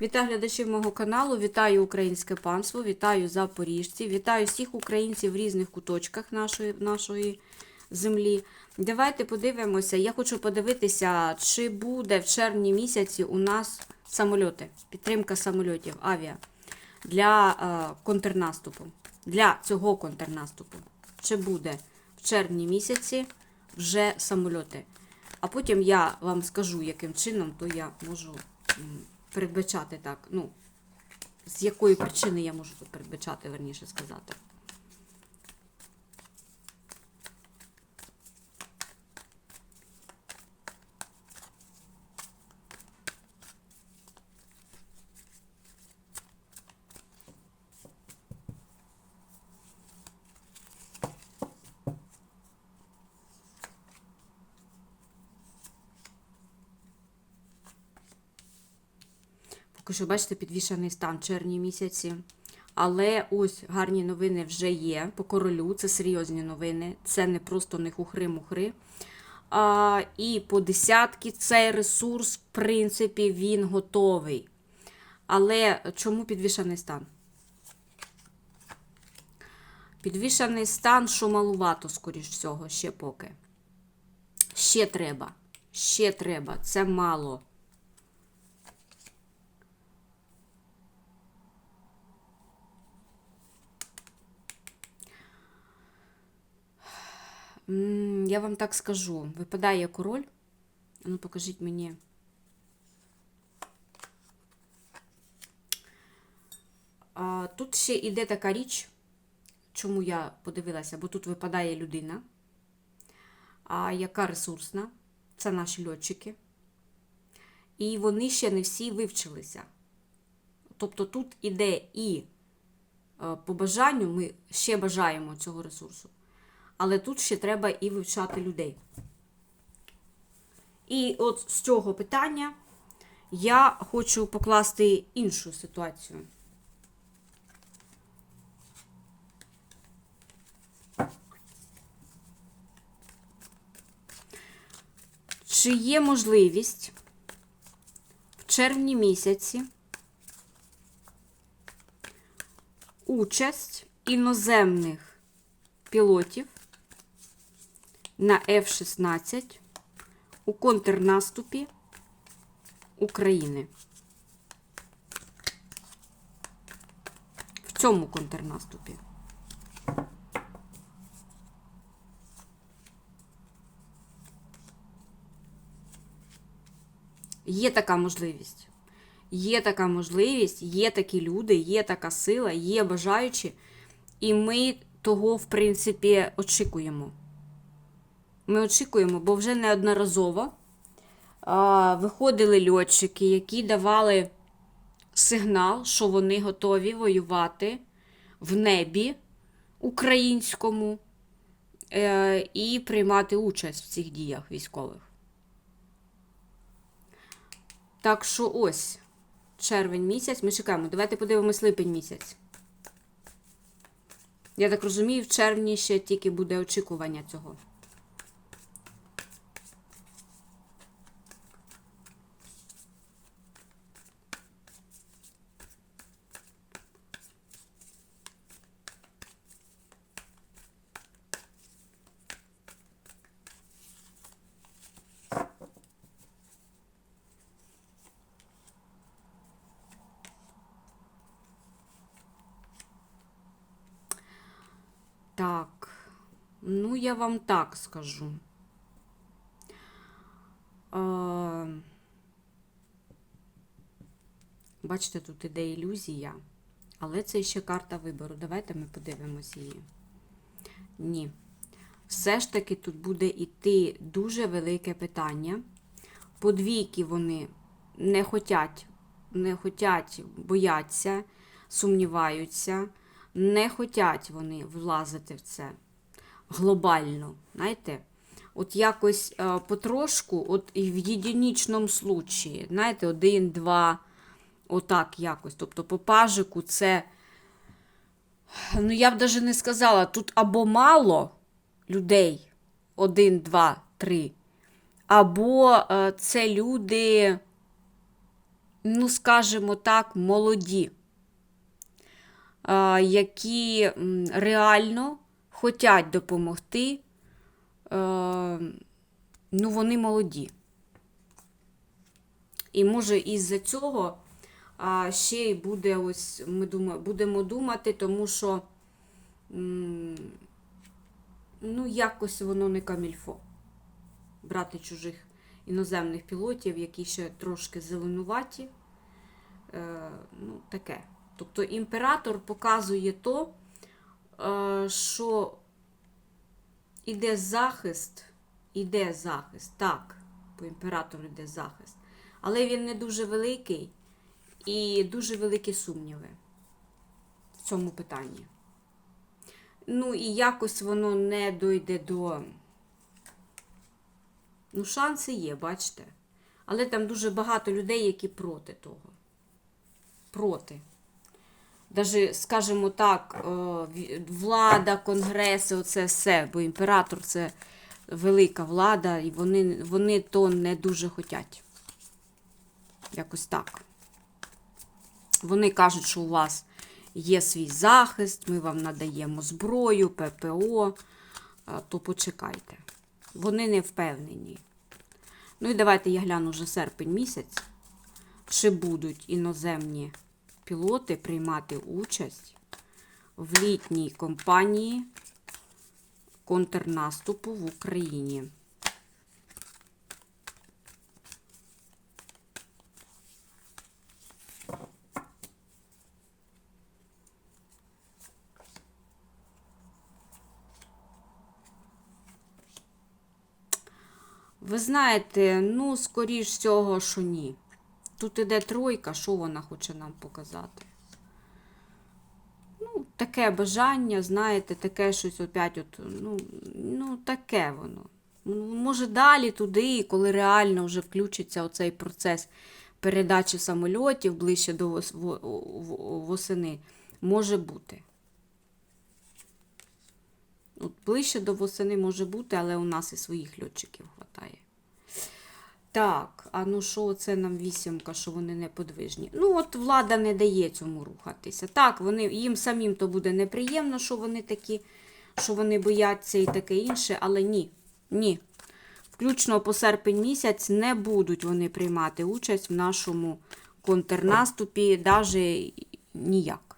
Вітаю глядачів мого каналу, вітаю українське панство, вітаю запоріжців, вітаю всіх українців в різних куточках нашої, нашої землі. Давайте подивимося. Я хочу подивитися, чи буде в червні місяці у нас самольоти, підтримка самольотів, авіа для е, контрнаступу. Для цього контрнаступу. Чи буде в червні місяці вже самольоти? А потім я вам скажу, яким чином то я можу передбачати так. Ну, з якої причини я можу тут передбачати, верніше сказати. Що, бачите, підвішаний стан в червні місяці. Але ось гарні новини вже є по королю. Це серйозні новини. Це не просто не хухри-мухри. А, і по десятки цей ресурс, в принципі, він готовий. Але чому підвішаний стан? Підвішаний стан, що малувато, скоріш всього, ще поки. Ще треба. Ще треба. Це мало. Я вам так скажу. Випадає король. Ну, покажіть мені. А, тут ще йде така річ, чому я подивилася, бо тут випадає людина, а яка ресурсна, це наші льотчики. І вони ще не всі вивчилися. Тобто тут іде і е, по бажанню ми ще бажаємо цього ресурсу. Але тут ще треба і вивчати людей. І от з цього питання я хочу покласти іншу ситуацію. Чи є можливість в червні місяці участь іноземних пілотів на F-16 у контрнаступі України. В цьому контрнаступі. Є така можливість. Є така можливість, є такі люди, є така сила, є бажаючі, і ми того, в принципі, очікуємо. Ми очікуємо, бо вже неодноразово а, виходили льотчики, які давали сигнал, що вони готові воювати в небі українському е, і приймати участь в цих діях військових. Так що ось червень місяць. Ми чекаємо. Давайте подивимось липень місяць. Я так розумію, в червні ще тільки буде очікування цього. Так, ну я вам так скажу. Бачите, тут іде ілюзія, але це ще карта вибору. Давайте ми подивимось її. Ні. Все ж таки тут буде йти дуже велике питання. Подвійки вони не хотять, не хотять, бояться, сумніваються не хотять вони влазити в це глобально. знаєте. От якось е, потрошку, от і в єдинічному случаї, знаєте, один, два, отак якось. Тобто по пажику це, ну я б навіть не сказала, тут або мало людей, один, два, три, або е, це люди ну, скажімо так, молоді, які реально хочуть допомогти. Е, ну, вони молоді. І може із-за цього ще й буде ось, ми думаємо, будемо думати, тому що ну, якось воно не камільфо. Брати чужих іноземних пілотів, які ще трошки зеленуваті. Е, ну, таке. Тобто імператор показує то, е, що іде захист, іде захист, так, по імператору йде захист. Але він не дуже великий і дуже великі сумніви в цьому питанні. Ну, і якось воно не дойде до. Ну, шанси є, бачите. Але там дуже багато людей, які проти того. Проти. Даже, скажімо так, е, влада, конгреси, оце все, бо імператор це велика влада, і вони, вони то не дуже хотять. Якось так. Вони кажуть, що у вас є свій захист, ми вам надаємо зброю, ППО, то почекайте. Вони не впевнені. Ну і давайте я гляну вже серпень місяць, чи будуть іноземні пілоти приймати участь в літній кампанії контрнаступу в Україні. Ви знаєте, ну, скоріш всього, що ні. Тут іде тройка, що вона хоче нам показати? Ну, таке бажання, знаєте, таке щось опять, от, ну, ну, таке воно. Ну, Може, далі туди, коли реально вже включиться оцей процес передачі самольотів ближче до вос- во- во- восени, може бути. От ближче до восени може бути, але у нас і своїх льотчиків вистачає. Так, а ну що це нам вісімка, що вони неподвижні? Ну, от влада не дає цьому рухатися. Так, вони, їм самим то буде неприємно, що вони такі, що вони бояться і таке інше, але ні. Ні. Включно по серпень місяць не будуть вони приймати участь в нашому контрнаступі, навіть ніяк.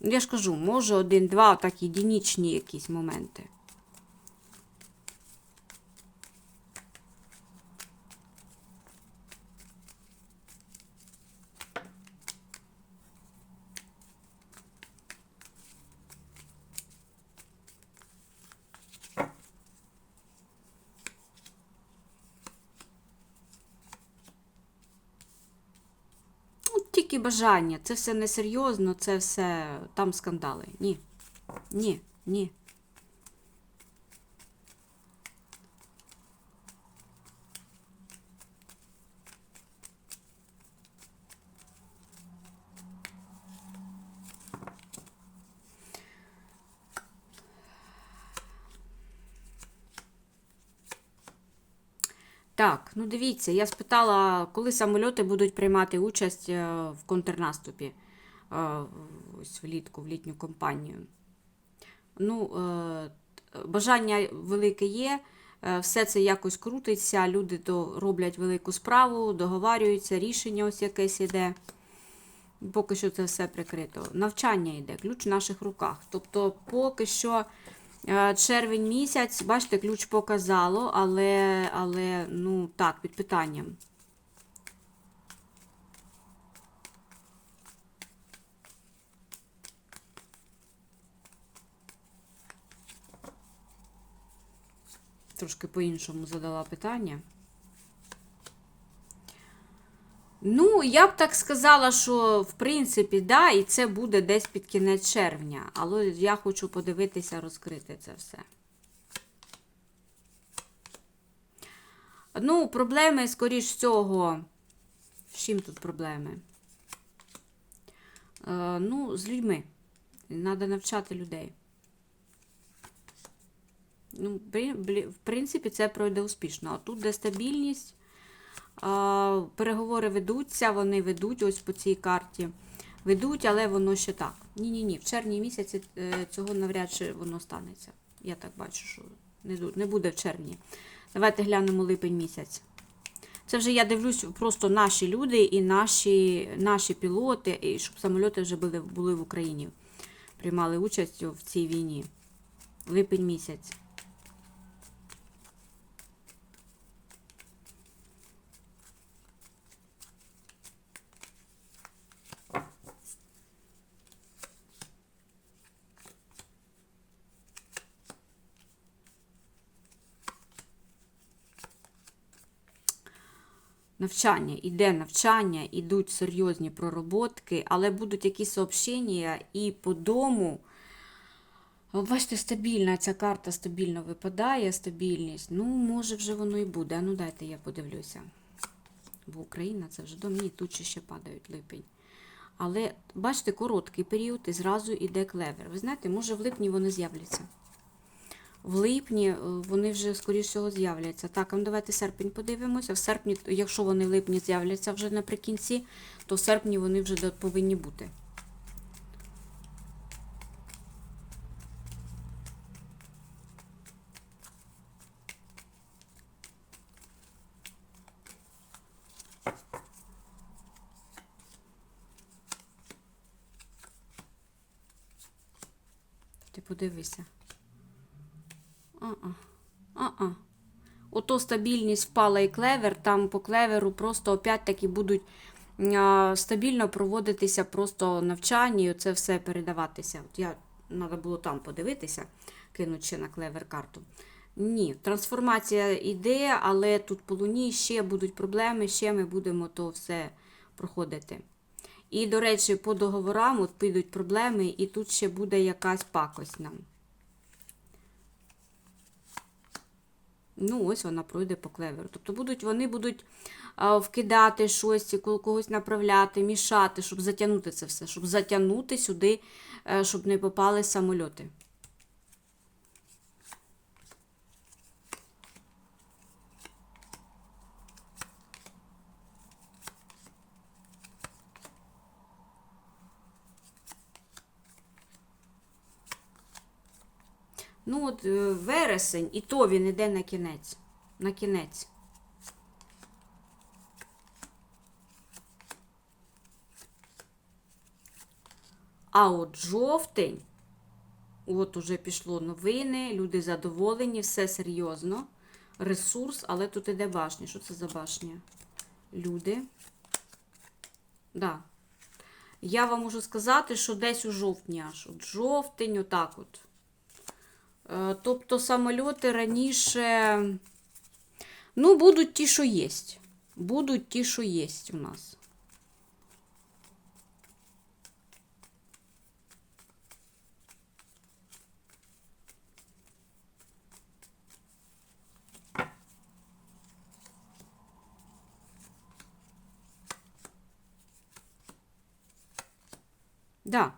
Я ж кажу, може один-два, так єдинічні якісь моменти. Ну, тільки бажання. Це все несерйозно, це все там скандали. Ні. Ні, ні. Так, ну дивіться, я спитала, коли самольоти будуть приймати участь е, в контрнаступі е, ось влітку, в літню кампанію. Ну, е, бажання велике є, все це якось крутиться, люди роблять велику справу, договарюються, рішення ось якесь іде. Поки що це все прикрито. Навчання йде, ключ в наших руках. Тобто, поки що червень місяць, бачите, ключ показало, але, але ну так, під питанням. Трошки по-іншому задала питання. Я б так сказала, що в принципі, да, і це буде десь під кінець червня. Але я хочу подивитися, розкрити це все. Ну, проблеми, скоріш всього. З чим тут проблеми? Е, ну, з людьми. Треба навчати людей. Ну, в принципі, це пройде успішно. А тут де стабільність. Переговори ведуться, вони ведуть ось по цій карті. Ведуть, але воно ще так. Ні-ні-ні, в червні місяці е, цього навряд чи воно станеться. Я так бачу, що не, буде в червні. Давайте глянемо липень місяць. Це вже я дивлюсь просто наші люди і наші, наші пілоти, і щоб самольоти вже були, були в Україні. Приймали участь в цій війні. Липень місяць. Навчання, іде навчання, ідуть серйозні пророботки, але будуть якісь сообщення і по дому. Бачите, стабільна ця карта стабільно випадає, стабільність. Ну, може, вже воно і буде. Ну дайте я подивлюся. Бо Україна це вже дом. Ні, тут ще падають липень. Але бачите, короткий період і зразу йде клевер. Ви знаєте, може в липні вони з'являться. В липні е, вони вже, скоріш всього, з'являться. Так, ну давайте серпень подивимося. В серпні, якщо вони в липні з'являться вже наприкінці, то в серпні вони вже повинні бути. Ти подивися. А-а. А-а. Ото стабільність впала і клевер, там по клеверу просто опять-таки будуть стабільно проводитися просто навчання, і це все передаватися. От я треба було там подивитися, кинуть ще на клевер карту. Ні, трансформація йде, але тут по луні ще будуть проблеми, ще ми будемо то все проходити. І, до речі, по договорам от підуть проблеми, і тут ще буде якась пакость нам. Ну, ось вона пройде по клеверу. Тобто будуть, вони будуть вкидати щось, ко- когось направляти, мішати, щоб затягнути це все, щоб затягнути сюди, е, щоб не попали самольоти. Ну, от е, вересень, і то він іде на кінець. На кінець. А от жовтень, от уже пішло новини, люди задоволені, все серйозно. Ресурс, але тут іде башня. Що це за башня? Люди. Да. Я вам можу сказати, що десь у жовтні аж. От жовтень, отак от. Е, Тобто самольоти раніше, ну, будуть ті, що є. Будуть ті, що є у нас. Да.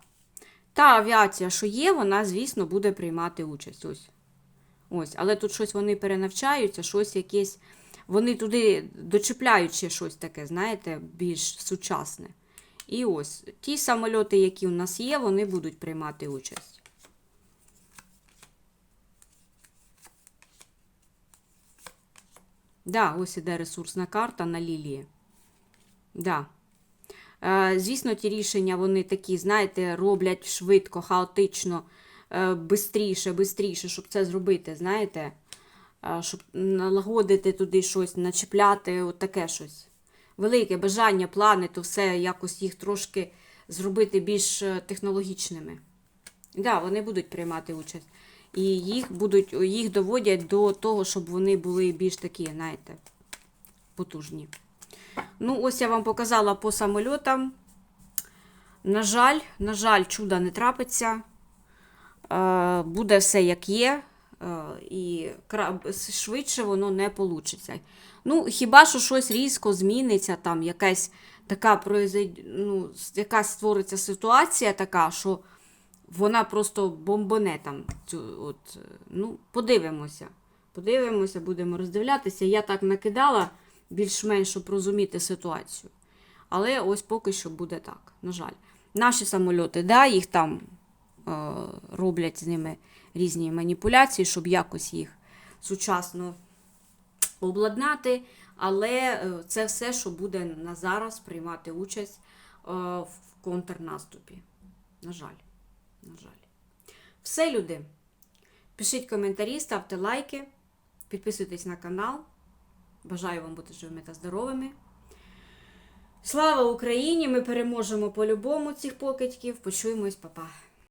Та авіація, що є, вона, звісно, буде приймати участь. Ось. Ось. Але тут щось вони перенавчаються, щось якесь. Вони туди дочіпляють ще щось таке, знаєте, більш сучасне. І ось ті самольоти, які у нас є, вони будуть приймати участь. Да, ось іде ресурсна карта на лілії. Да. Е, Звісно, ті рішення вони такі, знаєте, роблять швидко, хаотично, е, бистріше, бистріше, щоб це зробити, знаєте, Е, щоб налагодити туди щось, начіпляти, от таке щось. Велике бажання, плани, то все якось їх трошки зробити більш технологічними. Так, да, вони будуть приймати участь. І їх будуть, їх доводять до того, щоб вони були більш такі, знаєте, потужні. Ну, ось я вам показала по самольотам. На жаль, на жаль, чуда не трапиться. Е, Буде все як є. е, І швидше воно не вийде. Ну, хіба що щось різко зміниться, там якась така ну, якась створиться ситуація така, що вона просто бомбоне там. От, е, ну, подивимося. Подивимося, будемо роздивлятися. Я так накидала більш-менш, розуміти ситуацію. Але ось поки що буде так, на жаль. Наші самольоти, да, їх там е, роблять з ними різні маніпуляції, щоб якось їх сучасно обладнати. Але е, це все, що буде на зараз приймати участь е, в контрнаступі. На жаль. На жаль. Все, люди. Пишіть коментарі, ставте лайки, підписуйтесь на канал. Бажаю вам бути живими та здоровими. Слава Україні! Ми переможемо по-любому цих покидьків. Почуємось, па-па.